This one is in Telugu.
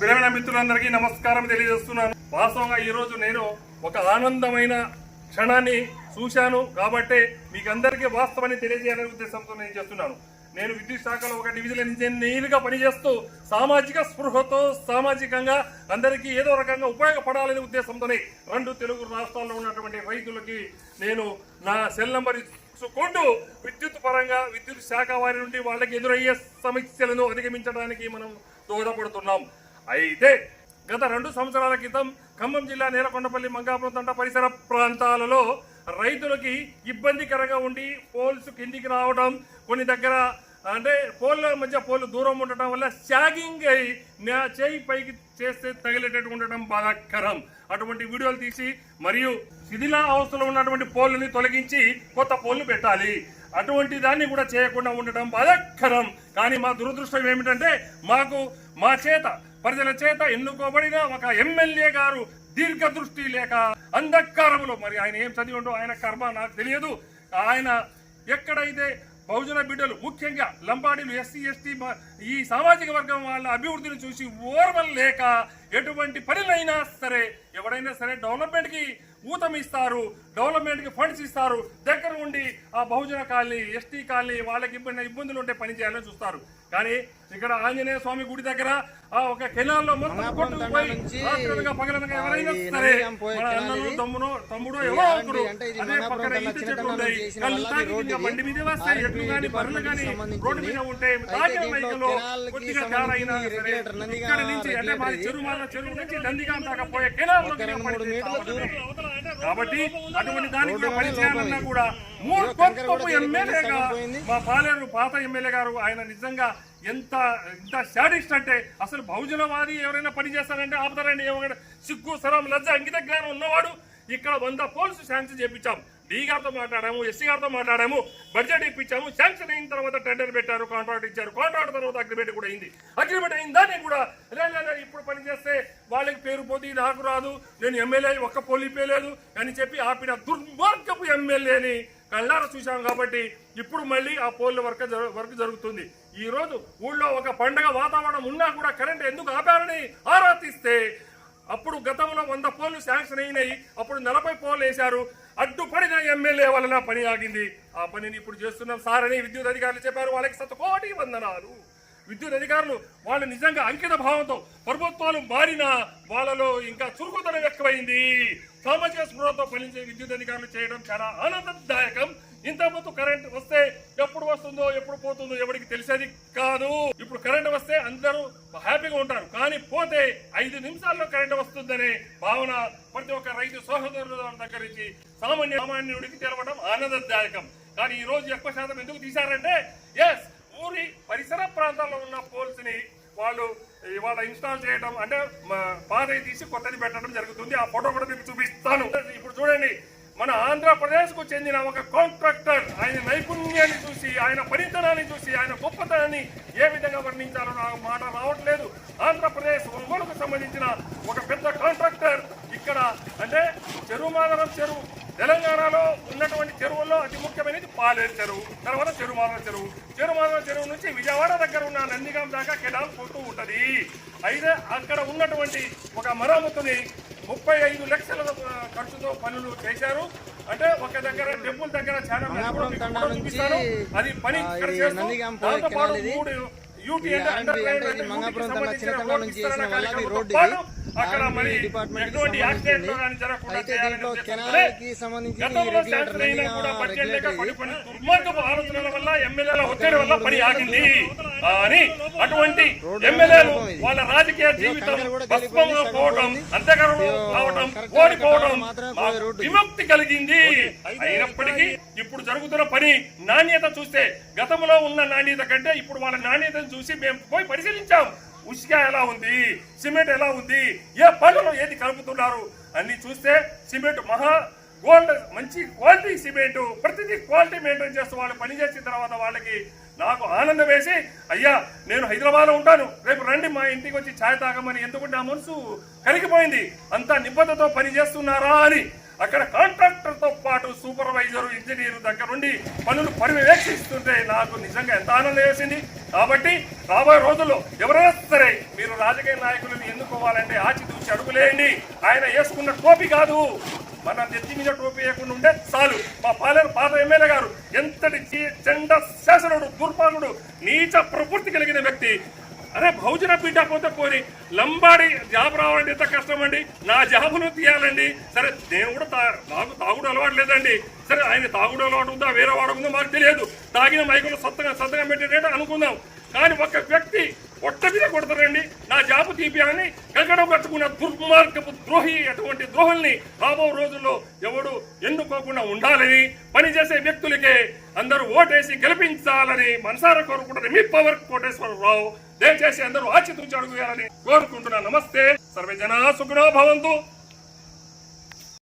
ప్రేమైన మిత్రులందరికీ నమస్కారం తెలియజేస్తున్నాను. వాస్తవంగా ఈరోజు నేను ఒక ఆనందమైన క్షణాన్ని చూశాను కాబట్టి మీకు అందరికీ వాస్తవాన్ని తెలియజేయాలనే ఉద్దేశంతో నేను చేస్తున్నాను. నేను విద్యుత్ శాఖలో ఒక డివిజన్ ఇంజనీర్గా పనిచేస్తూ సామాజిక స్పృహతో సామాజికంగా అందరికీ ఏదో రకంగా ఉపయోగపడాలనే ఉద్దేశంతోనే రెండు తెలుగు రాష్ట్రాల్లో ఉన్నటువంటి రైతులకి నేను నా సెల్ నంబర్ ఇచ్చుకుంటూ విద్యుత్ పరంగా విద్యుత్ శాఖ వారి నుండి వాళ్ళకి ఎదురయ్యే సమస్యలను అధిగమించడానికి మనం దోహదపడుతున్నాం. అయితే గత రెండు సంవత్సరాల క్రితం ఖమ్మం జిల్లా నేలకొండపల్లి మంగాపురం తంట పరిసర ప్రాంతాలలో రైతులకి ఇబ్బందికరంగా ఉండి పోల్స్ కిందికి రావడం కొన్ని దగ్గర అంటే పోల్ల మధ్య పోలు దూరం ఉండటం వల్ల శాగింగ్ అయి నా చేయి పైకి చేస్తే తగిలేటట్టు ఉండటం బాధాకరం. అటువంటి వీడియోలు తీసి మరియు శిథిల అవస్థలో ఉన్నటువంటి పోల్ని తొలగించి కొత్త పోల్లు పెట్టాలి. అటువంటి దాన్ని కూడా చేయకుండా ఉండటం బాధాకరం. కానీ మా దురదృష్టం ఏమిటంటే మాకు మా చేత ప్రజల చేత ఎన్నుకోబడిన ఒక ఎమ్మెల్యే గారు దీర్ఘదృష్టి లేక అంధకారంలో మరి ఆయన ఏం చదివి ఉండవు ఆయన కర్మ నాకు తెలియదు. ఆయన ఎక్కడైతే బహుజన బిడ్డలు ముఖ్యంగా లంబాడీలు ఎస్సీ ఎస్టీ ఈ సామాజిక వర్గం వాళ్ళ అభివృద్ధిని చూసి ఓర్వలు లేక ఎటువంటి పనులైనా సరే ఎవరైనా సరే డెవలప్మెంట్కి ఊతమిస్తారు ఊతం ఇస్తారు ఫండ్స్ ఇస్తారు దగ్గర ఉండి ఆ బహుజన కాలనీ ఎస్టీ కాలనీ వాళ్ళకి ఇబ్బంది ఇబ్బందులు ఉంటే పని చేయాలని చూస్తారు. కానీ ఇక్కడ ఆంజనేయ స్వామి గుడి దగ్గర ఆ ఒక కెనాల్లో మొత్తం కొట్టుకుపోయి రాత్రనగా పగలనగా ఎవరైనా సరే మన అన్నలు తమ్ముడు తమ్ముడు ఎవరో ఒకరు అదే పక్కన ఈత చెట్లు ఉన్నాయి కళ్ళు బండి మీద వస్తాయి ఎట్లు కానీ బర్రెలు కానీ రోడ్డు మీద మైకలో కొద్దిగా అయినా సరే ఇక్కడ నుంచి అంటే మాది చెరుమాల చెరువు నుంచి నందిగాం దాకా పోయే కెనాల్లో కాబట్టి అటువంటి దానికి కూడా పని చేయాలన్నా కూడా మూడు గొప్ప ఎమ్మెల్యేగా మా పాలేరు పాత ఎమ్మెల్యే గారు ఆయన నిజంగా ఎంత ఎంత శాడిస్ట్ అంటే అసలు బహుజనవాది ఎవరైనా పని చేస్తారంటే ఆపుతారండి. ఏమైనా సిగ్గు సరం లజ్జ అంకిత జ్ఞానం ఉన్నవాడు ఇక్కడ వంద పోల్స్ శాంక్షన్ చేపించాం డీ గారితో మాట్లాడాము ఎస్సీ గారితో మాట్లాడాము బడ్జెట్ ఇప్పించాము శాంక్షన్ అయిన తర్వాత టెండర్ పెట్టారు కాంట్రాక్ట్ ఇచ్చారు. కాంట్రాక్ట్ తర్వాత అగ్రిమెంట్ కూడా అయింది. అగ్రిమెంట్ అయిందా? నేను కూడా లే, లే, ఇప్పుడు పని చేస్తే వాళ్ళకి పేరు పోతే నాకు రాదు. నేను ఎమ్మెల్యే ఒక్క పోలిపోయలేదు అని చెప్పి ఆపిన దుర్మార్గపు ఎమ్మెల్యేని కళ్ళారా చూశాం కాబట్టి ఇప్పుడు మళ్ళీ ఆ పోల్ వర్క్ వర్క్ జరుగుతుంది. ఈ రోజు ఊళ్ళో ఒక పండగ వాతావరణం ఉన్నా కూడా కరెంట్ ఎందుకు ఆపారని ఆరా తీస్తే అప్పుడు గతంలో వంద ఫోన్లు శాంక్షన్ అయినాయి అప్పుడు నలభై ఫోన్లు వేశారు. అడ్డుపడిన ఎమ్మెల్యే వలన పని ఆగింది. ఆ పనిని ఇప్పుడు చేస్తున్నాం సార్ అని విద్యుత్ అధికారులు చెప్పారు. వాళ్ళకి సతకోటి వందనాలు. విద్యుత్ అధికారులు వాళ్ళు నిజంగా అంకిత భావంతో ప్రభుత్వాలు మారినా వాళ్ళలో ఇంకా చురుకుతనం ఎక్కువైంది. సామాజిక స్పృహతో పనిచే విద్యుత్ అధికారులు చేయడం చాలా ఆనందదాయకం. ఇంతకుముందు కరెంట్ వస్తే ఎప్పుడు వస్తుందో ఎప్పుడు పోతుందో ఎవరికి తెలిసేది కాదు. ఇప్పుడు కరెంట్ వస్తే అందరూ హ్యాపీగా ఉంటారు. కానీ పోతే ఐదు నిమిషాల్లో కరెంట్ వస్తుందనే భావన ప్రతి ఒక్క రైతు సహోదరుల దగ్గర నుంచి సామాన్య సామాన్యుడికి తెలవడం ఆనందదాయకం. కానీ ఈ రోజు ఎక్కువ శాతం ఎందుకు తీశారంటే ఎస్ ఊరి పరిసర ప్రాంతాల్లో ఉన్న పోల్స్ని వాళ్ళు ఇవాళ ఇన్స్టాల్ చేయడం అంటే పాతవి తీసి కొత్తది పెట్టడం జరుగుతుంది. ఆ ఫోటో కూడా మీకు చూపిస్తాను. ఇప్పుడు చూడండి మన ఆంధ్రప్రదేశ్కు చెందిన ఒక కాంట్రాక్టర్. ఆయన నైపుణ్యాన్ని చూసి ఆయన పనితనాన్ని చూసి ఆయన గొప్పతనాన్ని ఏ విధంగా వర్ణించాలో నాకు మాట రావట్లేదు. ఆంధ్రప్రదేశ్ ఒంగోలుకు సంబంధించిన ఒక పెద్ద కాంట్రాక్టర్ ఇక్కడ అంటే చెరువు మాదరం చెరువు. తెలంగాణలో ఉన్నటువంటి చెరువుల్లో అతి ముఖ్యమైనది పాలేరు చెరువు. తర్వాత చెరుమాదల చెరువు. చెరుమాదల చెరువు నుంచి విజయవాడ దగ్గర ఉన్న నందిగాం దాకా కెనాల్ పోతూ ఉంటుంది. అయితే అక్కడ ఉన్నటువంటి ఒక మరమ్మతుని ముప్పై ఐదు లక్షల ఖర్చుతో పనులు చేశారు అంటే ఒక దగ్గర టెంపుల్ దగ్గర చాలా చూపిస్తాను. అది పని దాంతో పాటు. మూడు యూటీ. అక్కడ మరి ఎటువంటి. కానీ జరగకుండా దీంట్లో కెనాల్కి సంబంధించి రెగ్యులేటర్ దుర్మార్గపు ఆలోచనల వల్ల ఎమ్మెల్యేల ఒత్తిడి వల్ల పని ఆగింది అని అటువంటి ఎమ్మెల్యేలు వాళ్ళ రాజకీయ జీవితం భస్మంగా పోవడం అంతేకాదు కావడం ఓడిపోవడం మాకు విముక్తి కలిగింది. అయినప్పటికీ ఇప్పుడు జరుగుతున్న పని నాణ్యత చూస్తే గతంలో ఉన్న నాణ్యత కంటే ఇప్పుడు వాళ్ళ నాణ్యతను చూసి మేము పోయి పరిశీలించాం. ఉష్క ఎలా ఉంది? సిమెంట్ ఎలా ఉంది? ఏ పనులు ఏది కలుపుతున్నారు? అన్ని చూస్తే సిమెంట్ మహా గోల్డ్ మంచి క్వాలిటీ సిమెంట్ ప్రతిదీ క్వాలిటీ మెయింటైన్ చేస్తూ వాళ్ళు పని చేసిన తర్వాత వాళ్ళకి నాకు ఆనందం వేసి అయ్యా నేను హైదరాబాద్లో ఉంటాను. రేపు రండి మా ఇంటికి వచ్చి ఛాయ్ తాగమని ఎందుకంటే ఆ మనసు కరిగిపోయింది. అంతా నిబద్ధతో పని చేస్తున్నారా అని. అక్కడ కాంట్రాక్టర్తో పాటు సూపర్వైజర్ ఇంజనీర్ దగ్గర నుండి పనులు పర్యవేక్షిస్తుంటే నాకు నిజంగా ఎంత ఆనందం వేసింది. కాబట్టి రాబోయే రోజుల్లో ఎవరైనా సరే మీరు రాజకీయ నాయకులను ఎన్నుకోవాలంటే ఆచితూచి అడుగులేయండి. ఆయన వేసుకున్న టోపీ కాదు. మన నెత్తి మీద టోపీ వేయకుండా ఉంటే చాలు మా పాలేరు పాత ఎమ్మెల్యే గారు ఎంతటి చీ- చెండ శాసనుడు దుర్మార్గుడు నీచ ప్రవృత్తి కలిగిన వ్యక్తి అరే బహుజన పీఠ పోతే పోని లంబాడి జాబ్ రావాలంటే ఎంత కష్టం అండి నా జాబును తీయాలండి. సరే నేను కూడా తా నాకు తాగుడు అలవాటు లేదండి. సరే ఆయన తాగుడు అలవాటు ఉందా వేరే వాడు ఉందో మాకు తెలియదు. తాగిన మైకులు సత్తగా సత్తగా పెట్టేటట్టు అనుకుందాం. కానీ ఒక వ్యక్తి పొట్ట మీద కొడతారండి. నా జాబు తీపియాలని కంకణం కట్టుకున్న దుర్మార్గపు ద్రోహి అటువంటి ద్రోహుల్ని రాబో రోజుల్లో ఎవడు ఎన్నుకోకుండా ఉండాలని పనిచేసే వ్యక్తులకే అందరూ ఓటేసి గెలిపించాలని మనసారా కోరుకుంటారు మీ పవర్ కోటేశ్వరరావు దయచేసి అందరూ ఆచితూచి అడుగుయాలని కోరుకుంటున్నా. నమస్తే. సర్వే జనా సుఖినో భవంతు.